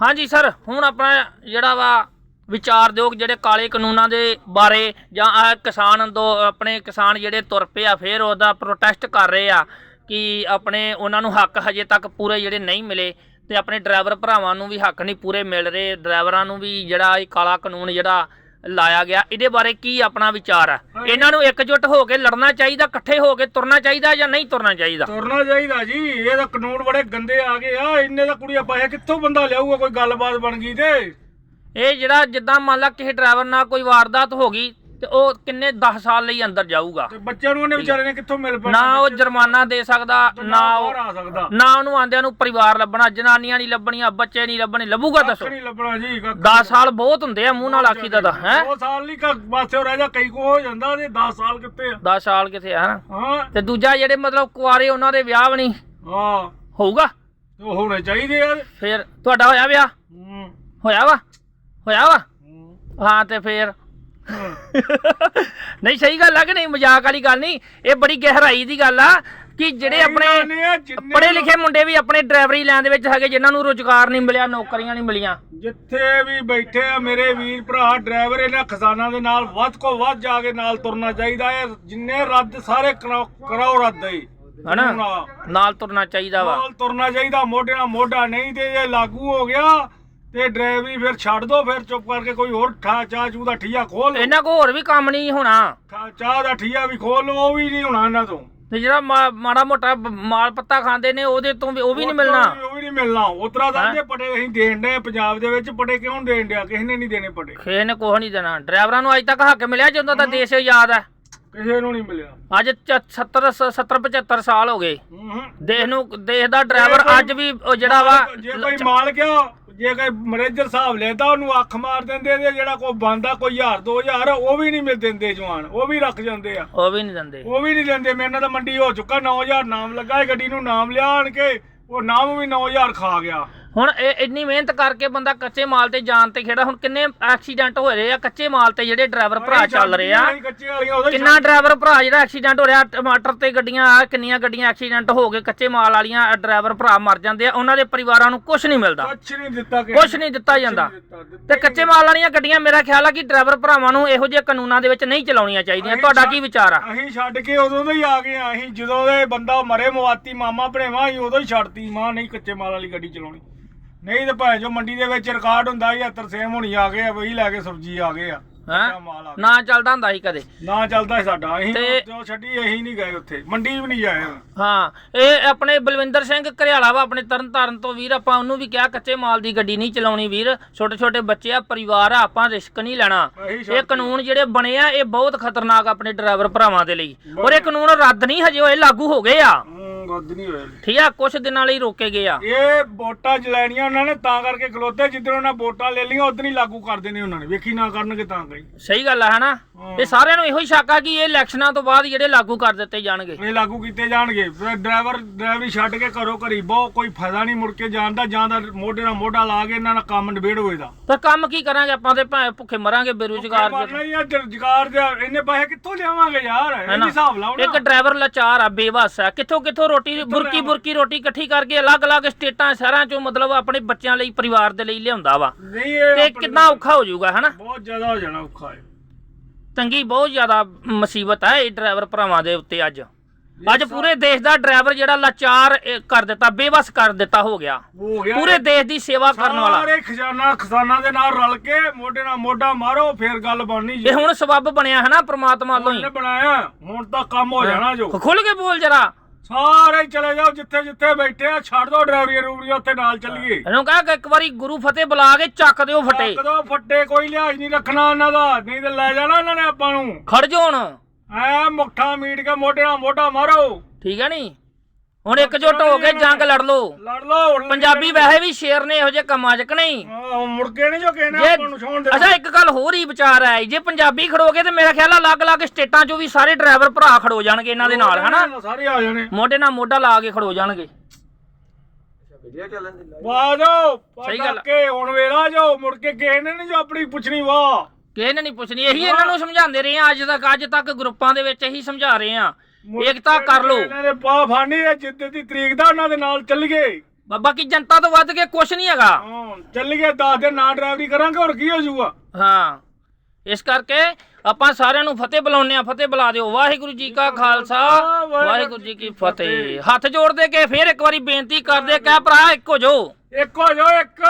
ਹਾਂਜੀ ਸਰ, ਹੁਣ ਆਪਣਾ ਜਿਹੜਾ ਵਾ ਵਿਚਾਰ ਦਿਓ ਜਿਹੜੇ ਕਾਲੇ ਕਾਨੂੰਨਾਂ ਦੇ ਬਾਰੇ ਜਾਂ ਆ ਕਿਸਾਨ ਅੰਦੋ ਆਪਣੇ ਕਿਸਾਨ ਜਿਹੜੇ ਤੁਰ ਪਏ ਆ, ਫਿਰ ਉਹਦਾ ਪ੍ਰੋਟੈਸਟ ਕਰ ਰਹੇ ਆ ਕਿ ਆਪਣੇ ਉਹਨਾਂ ਨੂੰ ਹੱਕ ਹਜੇ ਤੱਕ ਪੂਰੇ ਜਿਹੜੇ ਨਹੀਂ ਮਿਲੇ ਤੇ ਆਪਣੇ ਡਰਾਈਵਰ ਭਰਾਵਾਂ ਨੂੰ ਵੀ ਹੱਕ ਨਹੀਂ ਪੂਰੇ ਮਿਲ ਰਹੇ, ਡਰਾਈਵਰਾਂ ਨੂੰ ਵੀ ਜਿਹੜਾ ਇਹ ਕਾਲਾ ਕਾਨੂੰਨ ਜਿਹੜਾ ਲਾਇਆ ਗਿਆ। ਇਹਦੇ ਬਾਰੇ ਕੀ ਆਪਣਾ ਵਿਚਾਰ ਆ? ਇਹਨਾਂ ਨੂੰ ਇਕਜੁੱਟ ਹੋ ਕੇ ਲੜਨਾ ਚਾਹੀਦਾ ਇਕੱਠੇ ਹੋ ਕੇ ਤੁਰਨਾ ਚਾਹੀਦਾ ਜਾਂ ਨਹੀਂ ਤੁਰਨਾ ਚਾਹੀਦਾ? ਤੁਰਨਾ ਚਾਹੀਦਾ ਜੀ। ਇਹ ਤਾਂ ਕਾਨੂੰਨ ਬੜੇ ਗੰਦੇ ਆ ਗਏ ਆ। ਇੰਨੇ ਤਾਂ ਕੁੜੀਆਂ ਪੈਸੇ ਕਿੱਥੋਂ ਬੰਦਾ ਲਿਆਊਗਾ ਕੋਈ ਗੱਲਬਾਤ ਬਣ ਗਈ ਤੇ? ਇਹ ਜਿਹੜਾ ਜਿੱਦਾਂ ਮੰਨ ਲਾ ਕਿਸੇ ਡਰਾਈਵਰ ਨਾਲ ਕੋਈ ਵਾਰਦਾਤ ਹੋ ਗਈ ਤੇ ਉਹ ਕਿੰਨੇ 10 ਸਾਲ ਲਈ ਅੰਦਰ ਜਾਊਗਾ। ਤੇ ਬੱਚਿਆਂ ਨੂੰ ਉਹਨੇ ਵਿਚਾਰੇ ਨੇ ਕਿੱਥੋਂ ਮਿਲ ਪੈਣਾ? ਨਾ ਉਹ ਜੁਰਮਾਨਾ ਦੇ ਸਕਦਾ ਨਾ ਉਹ ਬਾਹਰ ਆ ਸਕਦਾ। ਨਾ ਉਹਨੂੰ ਆਂਦਿਆਂ ਨੂੰ ਪਰਿਵਾਰ ਲੱਭਣਾ ਜਨਾਨੀਆਂ ਨਹੀਂ ਲੱਭਣੀਆਂ ਬੱਚੇ ਨਹੀਂ ਲੱਭਣੇ ਲੱਭੂਗਾ ਦੱਸੋ। ਨਹੀਂ ਲੱਭਣਾ ਜੀ 10 ਸਾਲ ਬਹੁਤ ਹੁੰਦੇ ਆ ਮੂੰਹ ਨਾਲ ਆਖੀ ਦਾ ਤਾਂ ਹੈ? ਦੋ ਸਾਲ ਨਹੀਂ ਪਾਸੇ ਰਹਿ ਜਾ ਕਈ ਕੋ ਹੋ ਜਾਂਦਾ ਤੇ 10 ਸਾਲ ਕਿੱਥੇ ਆ? 10 ਸਾਲ ਕਿਥੇ ਆ ਹਾਂ। ਤੇ ਦੂਜਾ ਜਿਹੜੇ ਮਤਲਬ ਕੁਆਰੇ ਉਹਨਾਂ ਦੇ ਵਿਆਹ ਵੀ ਨਹੀਂ ਹਾਂ। ਹੋਊਗਾ? ਉਹ ਹੋਣੇ ਚਾਹੀਦੇ ਯਾਰ ਫਿਰ ਤੁਹਾਡਾ ਹੋਇਆ ਵਿਆਹ? ਹੋਇਆ ਵਾ? ਹੋਇਆ ਵਾ? ਹੂੰ, ਤੇ ਫਿਰ। ਨਹੀਂ ਸਹੀ ਗੱਲ ਆ ਕਿ ਨਹੀਂ? ਮਜ਼ਾਕ ਵਾਲੀ ਗੱਲ ਨਹੀਂ। ਇਹ ਬੜੀ ਗਹਿਰਾਈ ਦੀ ਗੱਲ ਆ ਕਿ ਜਿਹੜੇ ਆਪਣੇ ਪੜ੍ਹੇ ਲਿਖੇ ਮੁੰਡੇ ਵੀ ਆਪਣੇ ਡਰਾਈਵਰੀ ਲਾਈਨ ਦੇ ਵਿੱਚ ਹੈਗੇ ਜਿਨ੍ਹਾਂ ਨੂੰ ਰੋਜ਼ਗਾਰ ਨਹੀਂ ਮਿਲਿਆ ਨੌਕਰੀਆਂ ਨਹੀਂ ਮਿਲੀਆਂ। ਜਿੱਥੇ ਵੀ ਬੈਠੇ ਆ ਮੇਰੇ ਵੀਰ ਭਰਾ ਡਰਾਈਵਰ ਇਹਨਾਂ ਖਜ਼ਾਨਾ ਦੇ ਨਾਲ ਵੱਧ ਕੋ ਵੱਧ ਜਾ ਕੇ ਨਾਲ ਤੁਰਨਾ ਚਾਹੀਦਾ ਹੈ ਜਿੰਨੇ ਰੱਦ ਸਾਰੇ ਕਰਾਓ ਰੱਦ ਹੀ। ਹਨਾ? ਨਾਲ ਨਾਲ ਤੁਰਨਾ ਚਾਹੀਦਾ ਵਾ। ਤੁਰਨਾ ਚਾਹੀਦਾ ਮੋਢੇ ਨਾਲ ਮੋਢਾ ਨਹੀਂ ਤੇ ਇਹ ਲਾਗੂ ਹੋ ਗਿਆ। ਤੇ ਡਰਾਈਵਰੀ ਫਿਰ ਛੱਡ ਦੋ ਫਿਰ ਚੁੱਪ ਕਰਕੇ ਕੋਈ ਹੋਰ ਠਾ ਚਾਹ ਚੂ ਦਾ ਠੀਆ ਖੋਲ। ਲਓ। ਇਹਨਾਂ ਕੋ ਹੋਰ ਵੀ ਕੰਮ ਨਹੀਂ ਹੋਣਾ। ਠਾ- ਚਾਹ ਦਾ ਠੀਆ ਵੀ ਖੋਲ ਲਓ, ਉਹ ਵੀ ਨਹੀਂ ਹੋਣਾ ਇਹਨਾਂ ਤੋਂ। ਤੇ ਜਿਹੜਾ ਮਾ- ਮਾੜਾ ਮੋਟਾ ਬ- ਮਾਲ ਪੱਤਾ ਖਾਂਦੇ ਨੇ ਉਹਦੇ ਤੋਂ ਵੀ ਉਹ ਵੀ ਨਹੀਂ ਮਿਲਣਾ। ਉਹ ਵੀ ਨਹੀਂ ਮਿਲਣਾ। ਉਤਰਾ ਦਾ ਜੇ ਪਟੇ ਅਸੀਂ ਦੇਣ ਦੇ ਪੰਜਾਬ ਦੇ ਵਿੱਚ ਪਟੇ ਕਿਉਂ ਦੇਣ ਡਿਆ? ਕਿਸੇ ਨੇ ਨਹੀਂ ਦੇਣੇ ਪਟੇ। ਕਿਸੇ ਨੇ ਕੁਛ ਨਹੀਂ ਦੇਣਾ। ਡਰਾਈਵਰਾਂ ਨੂੰ ਅੱਜ ਤੱਕ ਹੱਕ ਮਿਲਿਆ ਜਦੋਂ ਦਾ ਦੇਸ਼ ਆਜ਼ਾਦ ਹੈ? ਕਿਸੇ ਨੂੰ ਨਹੀਂ ਮਿਲਿਆ। ਅੱਜ 70 70 75 ਸਾਲ ਹੋ ਗਏ। ਹੂੰ ਦੇਸ਼ ਨੂੰ ਦੇਸ਼ ਦਾ ਡਰਾਈਵਰ ਅੱਜ ਵੀ ਉਹ ਜਿਹੜਾ ਵਾ ਜੇ ਕੋਈ ਮਾਲ ਗਿਆ ਜੇ ਕੋਈ ਮੈਨੇਜਰ ਹਿਸਾਬ ਲੈਂਦਾ ਉਹਨੂੰ ਅੱਖ ਮਾਰ ਦਿੰਦੇ ਤੇ ਜਿਹੜਾ ਕੋਈ ਬੰਦਾ ਕੋਈ 1000 2000 ਉਹ ਵੀ ਨਹੀਂ ਮਿਲ ਦਿੰਦੇ ਜਵਾਨ ਉਹ ਵੀ ਰੱਖ ਜਾਂਦੇ ਆ। ਉਹ ਵੀ ਨਹੀਂ ਦਿੰਦੇ। ਉਹ ਵੀ ਨਹੀਂ ਦਿੰਦੇ ਮੇਰੇ ਨਾਲ ਤਾਂ ਮੰਡੀ ਹੋ ਚੁੱਕਾ 9000 ਨਾਮ ਲੱਗਾ ਹੈ ਗੱਡੀ ਨੂੰ ਨਾਮ ਲਿਆ ਆਣ ਕੇ ਉਹ ਨਾਮ ਵੀ 9000 ਖਾ ਗਿਆ। ਹੁਣ ਇਹ ਇੰਨੀ ਮਿਹਨਤ ਕਰਕੇ ਬੰਦਾ ਕੱਚੇ ਮਾਲ ਤੇ ਜਾਣ ਤੇ ਖੇੜਾ ਹੁਣ ਕਿੰਨੇ ਐਕਸੀਡੈਂਟ ਹੋਏ ਰਹੇ ਆ ਕੱਚੇ ਮਾਲ ਤੇ ਜਿਹੜੇ ਡਰਾਈਵਰ ਭਰਾ ਚੱਲ ਰਹੇ ਆ। ਹੀ ਕਿੰਨਾ ਡਰਾਈਵਰ ਭਰਾ ਜਿਹੜਾ ਐਕਸੀਡੈਂਟ ਹੋ ਰਿਹਾ ਟਮਾਟਰ ਤੇ ਗੱਡੀਆਂ ਆ ਕਿੰਨੀਆਂ ਗੱਡੀਆਂ ਐਕਸੀਡੈਂਟ ਹੋ ਗਏ ਕੱਚੇ ਮਾਲ ਵਾਲੀਆਂ ਡਰਾਈਵਰ ਭਰਾ ਮਰ ਜਾਂਦੇ ਆ ਉਹਨਾਂ ਦੇ ਪਰਿਵਾਰਾਂ ਨੂੰ ਕੁਝ ਨਹੀਂ ਮਿਲਦਾ। ਕੁਛ ਨਹੀਂ ਦਿੱਤਾ ਕਿ ਕੁਝ ਨਹੀਂ ਦਿੱਤਾ ਜਾਂਦਾ। ਤੇ ਕੱਚੇ ਮਾਲ ਵਾਲੀਆਂ ਗੱਡੀਆਂ ਮੇਰਾ ਖਿਆਲ ਆ ਕਿ ਡਰਾਈਵਰ ਭਰਾਵਾਂ ਨੂੰ ਇਹੋ ਜਿਹੇ ਕਾਨੂੰਨਾਂ ਦੇ ਵਿੱਚ ਨਹੀਂ ਚਲਾਉਣੀਆਂ ਚਾਹੀਦੀਆਂ। ਤੁਹਾਡਾ ਕੀ ਵਿਚਾਰ ਆ? ਅਸੀਂ ਛੱਡ ਕੇ ਉਦੋਂ ਦੇ ਹੀ ਆ ਗਏ ਆ। ਅਸੀਂ ਜਦੋਂ ਦੇ ਬੰਦਾ ਮਰੇ ਮਵਾਤੀ ਮਾਮਾ ਭਣੇਵਾ ਅਸੀਂ ਉਦੋਂ ਹੀ ਛੱਡਤੀ। ਮਾਂ ਨਹੀਂ ਕੱਚੇ ਮਾਲ ਵਾਲੀ ਗੱਡੀ ਚਲਾਉਣੀ। ਨਹੀਂ ਤੇ ਭਾਵੇਂ ਜੋ ਮੰਡੀ ਦੇ ਵਿੱਚ ਰਿਕਾਰਡ ਹੁੰਦਾ ਸੀ ਤਰਸੇਮ ਹੋਣੀ ਆ ਗਏ ਆ ਵਹੀ ਲੈ ਕੇ ਸਬਜ਼ੀ ਆ ਗਏ ਆ। ਹੈ? ਕੱਚਾ ਮਾਲ ਆ ਗਿਆ। ਨਾ ਚੱਲਦਾ ਹੁੰਦਾ ਸੀ ਕਦੇ। ਨਾ ਚੱਲਦਾ ਸੀ ਸਾਡਾ ਅਸੀਂ ਤੇ- ਜੋ ਛੱਡੀ ਅਸੀਂ ਨਹੀਂ ਗਏ ਉੱਥੇ। ਮੰਡੀ ਵੀ ਨਹੀਂ ਜਾਏ ਹਾਂ ਇਹ ਆਪਣੇ ਬਲਵਿੰਦਰ ਸਿੰਘ ਘਰਿਆਲਾ ਵਾ ਆਪਣੇ ਤਰਨ ਤਾਰਨ ਤੋਂ ਵੀਰ ਆਪਾਂ ਉਹਨੂੰ ਵੀ ਕਿਹਾ ਕੱਚੇ ਮਾਲ ਦੀ ਗੱਡੀ ਨਹੀਂ ਚਲਾਉਣੀ ਵੀਰ। ਛੋਟੇ ਛੋਟੇ ਬੱਚੇ ਆ ਪਰਿਵਾਰ ਆ ਆਪਾਂ ਰਿਸਕ ਨਹੀਂ ਲੈਣਾ। ਇਹ ਕਾਨੂੰਨ ਜਿਹੜੇ ਬਣੇ ਆ ਇਹ ਬਹੁਤ ਖਤਰਨਾਕ ਆਪਣੇ ਡਰਾਈਵਰ ਭਰਾਵਾਂ ਦੇ ਲਈ। ਔਰ ਇਹ ਕਾਨੂੰਨ ਰੱਦ ਨਹੀਂ ਹਜੇ ਹੋਏ ਲਾਗੂ ਹੋ ਗਏ ਆ। ਹੂੰ। ਗੱਦ ਨਹੀਂ ਹੋਏ ਠੀਕ ਆ ਕੁਝ ਦਿਨਾਂ ਲਈ ਰੋਕੇ ਗਏ ਆ। ਇਹ ਵੋਟਾਂ ਜਲੈਣੀਆਂ ਉਹਨਾਂ ਨੇ ਤਾਂ ਕਰਕੇ ਖਲੋਤੇ। ਜਿੱਦਣ ਉਹਨਾਂ ਵੋਟਾਂ ਲੈ ਲਈਆਂ ਉਦੋਂ ਹੀ ਲਾਗੂ ਕਰ ਦੇਣੇ ਉਹਨਾਂ ਨੇ। ਵੇਖੀ ਨਾ ਕਰਨਗੇ ਤਾਂ ਕਰੀ ਸਹੀ ਗੱਲ ਆ ਹਨਾ? ਇਹ ਸਾਰਿਆਂ ਨੂੰ ਇਹੋ ਹੀ ਸ਼ੱਕ ਆ ਕਿ ਇਹ ਇਲੈਕਸ਼ਨਾਂ ਤੋਂ ਬਾਅਦ ਜਿਹੜੇ ਲਾਗੂ ਕਰ ਦਿੱਤੇ ਜਾਣਗੇ। ਇਹ ਲਾਗੂ ਕੀਤੇ ਜਾਣਗੇ। ਫਿਰ ਡਰਾਈਵਰ ਡਰਾਈਵਰੀ ਛੱਡ ਕੇ ਘਰੋਂ ਘਰੀ ਬਹੁਤ ਕੋਈ ਫਾਇਦਾ ਨਹੀਂ ਮੁੜ ਕੇ ਜਾਣ ਦਾ ਜਾਂ ਤਾਂ ਮੋਢੇ ਨਾਲ ਮੋਢਾ ਲਾ ਕੇ ਇਹਨਾਂ ਦਾ ਕੰਮ ਨਿਬੇੜ ਹੋਏ ਦਾ। ਪਰ ਕੰਮ ਕੀ ਕਰਾਂਗੇ ਆਪਾਂ ਤੇ ਭਾਵੇਂ ਭੁੱਖੇ ਮਰਾਂਗੇ ਬੇਰੁਜ਼ਗਾਰ ਮਰਨਾ ਹੀ ਆ ਰੁਜ਼ਗਾਰ ਦੇ ਇੰਨੇ ਪੈਸੇ ਕਿੱਥੋਂ ਲਿਆਵਾਂਗੇ ਯਾਰ? ਇਹ ਵੀ ਹਿਸਾਬ ਲਾਓ ਇੱਕ ਡਰਾਈਵਰ ਲਾਚਾਰ ਆ ਬੇਵਸ ਆ। ਕਿੱਥੋਂ ਕਿੱਥੋਂ ਰੋਟੀ ਬੁਰਕੀ ਬੁਰਕੀ ਰੋਟੀ ਇਕੱਠੀ ਕਰਕੇ ਅਲੱਗ-ਅਲੱਗ ਸਟੇਟਾਂ ਸ਼ਹਿਰਾਂ ਚੋਂ ਮਤਲਬ ਆਪਣੇ ਬੱਚਿਆਂ ਲਈ ਪਰਿਵਾਰ ਦੇ ਲਈ ਲਿਆਉਂਦਾ ਵਾ। ਨਹੀਂ ਇਹ ਤੇ ਆਪਣੇ- ਕਿੰਨਾ ਔਖਾ ਹੋ ਜਾਊਗਾ ਹਨਾ ਬਹੁਤ ਜ਼ਿਆਦਾ ਹੋ ਜਾਣਾ ਔਖਾ ਹੈ। ਤੰਗੀ ਬਹੁਤ ਜ਼ਿਆਦਾ ਮੁਸੀਬਤ ਹੈ ਇਹ ਡਰਾਈਵਰ ਭਰਾਵਾਂ ਦੇ ਉੱਤੇ ਅੱਜ। ਅੱਜ ਪੂਰੇ ਦੇਸ਼ ਦਾ ਡਰਾਈਵਰ ਜਿਹੜਾ ਲਾਚਾਰ ਇਹ ਕਰ ਦਿੱਤਾ ਬੇਵਸ ਕਰ ਦਿੱਤਾ ਹੋ ਗਿਆ। ਹੋ ਗਿਆ। ਪੂਰੇ ਦੇਸ਼ ਦੀ ਸੇਵਾ ਕਰਨ ਵਾਲਾ। ਸਾਰੇ ਖਜ਼ਾਨਾ ਖਜ਼ਾਨਾ ਦੇ ਨਾਲ ਰਲ ਕੇ ਮੋਢੇ ਨਾਲ ਮੋਢਾ ਮਾਰੋ ਫਿਰ ਗੱਲ ਬਣਨੀ ਜੀ। ਇਹ ਹੁਣ ਸਬੱਬ ਬਣਿਆ ਹਨਾ ਪ੍ਰਮਾਤਮਾ ਵੱਲੋਂ ਹੀ। ਉਹਨੇ ਬਣਾਇਆ ਹੁਣ ਤਾਂ ਕੰਮ ਹੋ ਜਾਣਾ ਜੋ। ਖੁੱਲ ਕੇ ਬੋਲ ਜਰਾ। ਸਾਰੇ ਹੀ ਚਲੇ ਜਾਓ ਜਿੱਥੇ ਜਿੱਥੇ ਬੈਠੇ ਆ ਛੱਡ ਦੋ ਡਰਾਈਵਰੀ ਰੂਬਰੀ ਉੱਥੇ ਨਾਲ ਚੱਲੀਏ। ਇਹਨੂੰ ਕਹਾ ਕਿ ਇੱਕ ਵਾਰੀ ਗੁਰੂ ਫਤਿਹ ਬੁਲਾ ਕੇ ਚੱਕ ਦਿਓ ਫਟੇ। ਕਦੋਂ ਫੱਟੇ ਕੋਈ ਲਿਹਾਜ਼ ਨਹੀਂ ਰੱਖਣਾ ਇਹਨਾਂ ਦਾ ਨਹੀਂ ਤੇ ਲੈ ਜਾਣਾ ਇਹਨਾਂ ਨੇ ਆਪਾਂ ਨੂੰ। ਖੜ ਜਾਓ ਹੁਣ। ਐ ਮੁੱਠਾ ਮੀਟ ਕੇ ਮੋਢੇ ਨਾਲ ਮੋਢਾ ਮਾਰੋ। ਠੀਕ ਹੈ ਨਹੀਂ ਹੁਣ ਇਕਜੁੱਟ ਹੋ ਕੇ ਜੰਗ ਲੜ ਲਓ। ਲੜ ਲਓ ਹੁਣ ਪੰਜਾਬੀ ਵੈਸੇ ਵੀ ਸ਼ੇਰ ਨੇ ਇਹੋ ਜਿਹੇ ਕੰਮਾਂ 'ਚ ਕਿ ਨਹੀਂ? ਆਹ, ਮੁੜ ਕੇ ਨਹੀਂ ਜੋ ਕਹਿਣਾ ਜੇ ਆਪਾਂ ਨੂੰ ਛੋਣ ਦੇ ਅੱਛਾ ਇੱਕ ਗੱਲ ਹੋਰ ਹੀ ਵਿਚਾਰ ਹੈ ਜੇ ਪੰਜਾਬੀ ਖੜੋਗੇ ਤੇ ਮੇਰਾ ਖਿਆਲ ਆ ਅਲੱਗ-ਅਲੱਗ ਸਟੇਟਾਂ 'ਚੋਂ ਵੀ ਸਾਰੇ ਡਰਾਈਵਰ ਭਰਾ ਖੜੋ ਜਾਣਗੇ ਇਹਨਾਂ ਦੇ ਨਾਲ ਹਨਾ? ਸਾਰੇ ਆ ਜਾਣੇ। ਮੋਢੇ ਨਾਲ ਮੋਢਾ ਲਾ ਕੇ ਖੜੋ ਜਾਣਗੇ। ਵਾਹ ਜੋ ਸਹੀ ਗੱਲ। ਕੇ ਹੁਣ ਵੇਲਾ ਜੋ ਮੁੜ ਕੇ ਕਿਸੇ ਨੇ ਨਹੀਂ ਜੋ ਆਪਣੀ ਪੁੱਛਣੀ ਵਾਹ। ਕਿਸੇ ਨੇ ਨਹੀਂ ਪੁੱਛਣੀ ਇਹੀ ਇਹਨਾਂ ਨੂੰ ਸਮਝਾਉਂਦੇ ਰਹੇ ਆ ਅੱਜ ਤੱਕ ਅੱਜ ਤੱਕ ਗਰੁੱਪਾਂ ਦੇ ਵਿੱਚ ਇਹੀ ਸਮਝਾ ਰਹੇ ਆ। ਏਕਤਾ ਕਰ ਲਓ। ਇਹਨਾਂ ਦੇ ਪਾ ਫਾਣੀ ਹੈ ਜਿੱਦ ਦੀ ਤਰੀਕ ਦਾ ਉਹਨਾਂ ਦੇ ਨਾਲ ਚੱਲ ਗਏ। ਬਾ- ਬਾਕੀ ਜਨਤਾ ਤੋਂ ਵੱਧ ਕੇ ਕੁਝ ਨਹੀਂ ਹੈਗਾ। ਹਾਂ ਚੱਲ ਗਏ 10 ਦਿਨ ਨਾ ਡਰਾਈਵਰੀ ਕਰਾਂਗੇ ਹੋਰ ਕੀ ਹੋ ਜਾਊਗਾ? ਹਾਂ ਇਸ ਕਰਕੇ ਆਪਾਂ ਸਾਰਿਆਂ ਨੂੰ ਫਤਿਹ ਬੁਲਾਉਂਦੇ ਆ ਫਤਿਹ ਬੁਲਾ ਦਿਓ। ਵਾਹਿਗੁਰੂ ਜੀ ਕਾ ਖਾਲਸਾ। ਵਾਹਿਗੁਰੂ ਜੀ ਕੀ ਫਤਿਹ। ਹੱਥ ਜੋੜਦੇ ਕੇ ਫੇਰ ਇੱਕ ਵਾਰੀ ਬੇਨਤੀ ਕਰਦੇ ਕਹਿ ਭਰਾ ਇੱਕ ਜੋ। ਇੱਕ ਜਾਓ ਇੱਕ।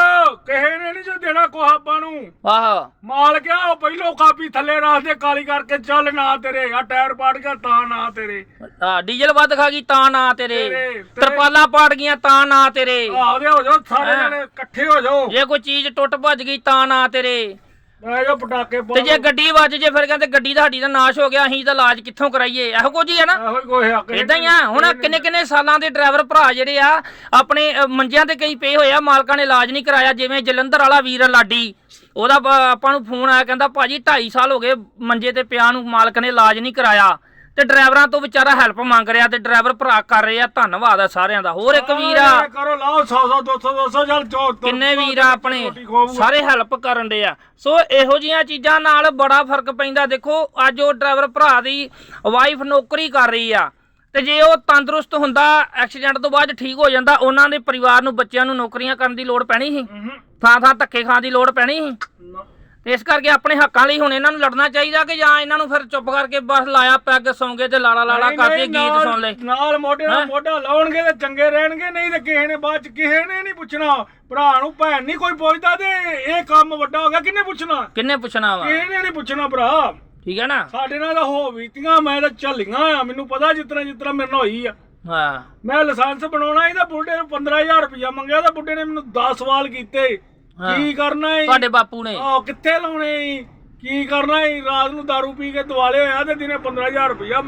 ਕਿਸੇ ਨੇ ਨਹੀਂ ਜੋ ਦੇਣਾ ਕੋਹ ਆਪਾਂ ਨੂੰ। ਆਹ। ਮਾਲ ਗਿਆ ਉਹ ਪਹਿਲੋਂ ਕਾਪੀ ਥੱਲੇ ਰੱਖ ਦੇ ਕਾਲੀ ਕਰਕੇ ਚੱਲ ਨਾ ਤੇਰੇ ਆ ਟਾਇਰ ਪਾੜ ਗਿਆ ਤਾਂ ਨਾ ਤੇਰੇ। ਆ ਡੀਜ਼ਲ ਵੱਧ ਖਾ ਗਈ ਤਾਂ ਨਾ ਤੇਰੇ। ਤੇਰੇ- ਤੇਰੇ- ਤਰਪਾਲਾਂ ਪਾੜ ਗਈਆਂ ਤਾਂ ਨਾ ਤੇਰੇ। ਆਦੇ ਹੋ ਜਾਓ ਸਾਰੇ ਹੈਂ। ਜਣੇ ਇਕੱਠੇ ਹੋ ਜਾਓ। ਜੇ ਕੋਈ ਚੀਜ਼ ਟੁੱਟ ਭੱਜ ਗਈ ਤਾਂ ਨਾ ਤੇਰੇ। ਪਟਾਕੇ ਤੇ ਜੇ ਗੱਡੀ ਵੱਜ ਜੇ ਫਿਰ ਕਹਿੰਦੇ ਗੱਡੀ ਦਾ ਸਾਡੀ ਦਾ ਨਾਸ਼ ਹੋ ਗਿਆ ਅਸੀਂ ਤਾਂ ਇਲਾਜ ਕਿੱਥੋਂ ਕਰਾਈਏ? ਇਹੋ ਕੁਝ ਹੀ ਹੈ ਨਾ। ਇਹੋ ਹੀ ਕੋਈ ਹੱਕ ਇਦਾਂ ਹੀ ਆ। ਹੁਣ ਕਿੰਨੇ ਕਿੰਨੇ ਸਾਲਾਂ ਦੇ ਡਰਾਈਵਰ ਭਰਾ ਜਿਹੜੇ ਆ ਆਪਣੇ ਅ, ਮੰਜਿਆਂ ਤੇ ਕਈ ਪਏ ਹੋਏ ਆ ਮਾਲਕਾਂ ਨੇ ਇਲਾਜ ਨਹੀਂ ਕਰਾਇਆ ਜਿਵੇਂ ਜਲੰਧਰ ਵਾਲਾ ਵੀਰ ਲਾਡੀ। ਉਹਦਾ ਬ- ਆਪਾਂ ਨੂੰ ਫੋਨ ਆਇਆ ਕਹਿੰਦਾ ਭਾਜੀ 2.5 ਸਾਲ ਹੋ ਗਏ ਮੰਜੇ ਤੇ ਪਿਆ ਨੂੰ ਮਾਲਕ ਨੇ ਇਲਾਜ ਨਹੀਂ ਕਰਾਇਆ। ਤੇ ਡਰਾਈਵਰਾਂ ਤੋਂ ਵਿਚਾਰਾ ਹੈਲਪ ਮੰਗ ਰਿਹਾ ਤੇ ਡਰਾਈਵਰ ਭਰਾ ਕਰ ਰਹੇ। ਆ ਧੰਨਵਾਦ ਆ ਸਾਰਿਆਂ ਦਾ। ਹੋਰ ਇੱਕ ਵੀਰ ਆ। ਕਰੋ ਲਾਓ 100 100 200 200 ਚੱਲ ਚੋ ਕਿੰਨੇ ਵੀਰ ਆ ਆਪਣੇ। ਸਾਰੇ ਹੈਲਪ ਕਰਨ ਦੇ ਆ। ਸੋ ਇਹੋ ਜੀਆਂ ਚੀਜ਼ਾਂ ਨਾਲ ਬੜਾ ਫ਼ਰਕ ਪੈਂਦਾ। ਦੇਖੋ ਅੱਜ ਉਹ ਡਰਾਈਵਰ ਭਰਾ ਦੀ ਵਾਈਫ ਨੌਕਰੀ ਕਰ ਰਹੀ ਆ। ਤੇ ਜੇ ਉਹ ਤੰਦਰੁਸਤ ਹੁੰਦਾ ਐਕਸੀਡੈਂਟ ਤੋਂ ਬਾਅਦ ਠੀਕ ਹੋ ਜਾਂਦਾ ਉਹਨਾਂ ਦੇ ਪਰਿਵਾਰ ਨੂੰ ਬੱਚਿਆਂ ਨੂੰ ਨੌਕਰੀਆਂ ਕਰਨ ਦੀ ਲੋੜ ਪੈਣੀ ਸੀ। ਥਾਂ ਥਾਂ ਧੱਕੇ ਖਾਣ ਦੀ ਲੋੜ ਪੈਣੀ ਸੀ। ਇਸ ਕਰਕੇ ਆਪਣੇ ਹੱਕਾਂ ਲਈ ਹੁਣ ਇਹਨਾਂ ਨੂੰ ਲੜਨਾ ਚਾਹੀਦਾ ਕਿ ਜਾਂ ਇਹਨਾਂ ਨੂੰ ਫਿਰ ਚੁੱਪ ਕਰਕੇ ਬਸ ਲਾਇਆ ਪੈਗ ਸੌਂਗੇ ਤੇ ਲਾਲਾ ਲਾਲਾ ਕਰਕੇ ਗੀਤ ਸੁਣ ਲੈ। ਨਾਲ ਮੋਢੇ ਨਾਲ? ਮੋਢਾ ਲਾਉਣਗੇ ਤੇ ਚੰਗੇ ਰਹਿਣਗੇ ਨਹੀਂ ਤੇ ਕਿਸੇ ਨੇ ਬਾਅਦ ਚ ਕਿਸੇ ਨੇ ਨਹੀਂ ਪੁੱਛਣਾ। ਭਰਾ ਨੂੰ ਭੈਣ ਨਹੀਂ ਕੋਈ ਪੁੱਛਦਾ ਤੇ ਇਹ ਕੰਮ ਵੱਡਾ ਹੋ ਗਿਆ ਕਿੰਨੇ ਪੁੱਛਣਾ? ਕਿੰਨੇ ਪੁੱਛਣਾ ਵਾ? ਕਿਸੇ ਨੇ ਨਹੀਂ ਪੁੱਛਣਾ ਭਰਾ। ਠੀਕ ਹੈ ਨਾ? ਸਾਡੇ ਨਾਲ ਤਾਂ ਹੋ ਬੀਤੀਆਂ ਮੈਂ ਤਾਂ ਝੱਲੀਆਂ ਆ ਮੈਨੂੰ ਪਤਾ ਜਿਤਨਾ ਜਿਤਨਾ ਮੇਰੇ ਨਾਲ ਹੋਈ ਆ। ਹਾਂ। ਮੈਂ ਲਾਇਸੈਂਸ ਬਣਾਉਣਾ ਤਾਂ ਬੁੱਢੇ ਨੂੰ 15000 ਰੁਪਇਆ ਮੰਗਿਆ ਤਾਂ ਬੁੱਢੇ ਨੇ ਮੈਨੂੰ 10 ਸਵਾਲ ਕੀਤੇ। ਹਾਂ। ਕੀ ਕਰਨਾ ਹੈ ਤੁਹਾਡੇ ਬਾਪੂ ਨੇ ਆਹ ਕਿੱਥੇ ਲਾਉਣੇ ਈ? ਕੀ ਕਰਨਾ ਹੈ ਰਾਤ ਨੂੰ दारू ਪੀ ਕੇ ਦਿਵਾਲੇ ਹੋਇਆ ਤੇ ਦਿਨੇ 15000 ਰੁਪਇਆ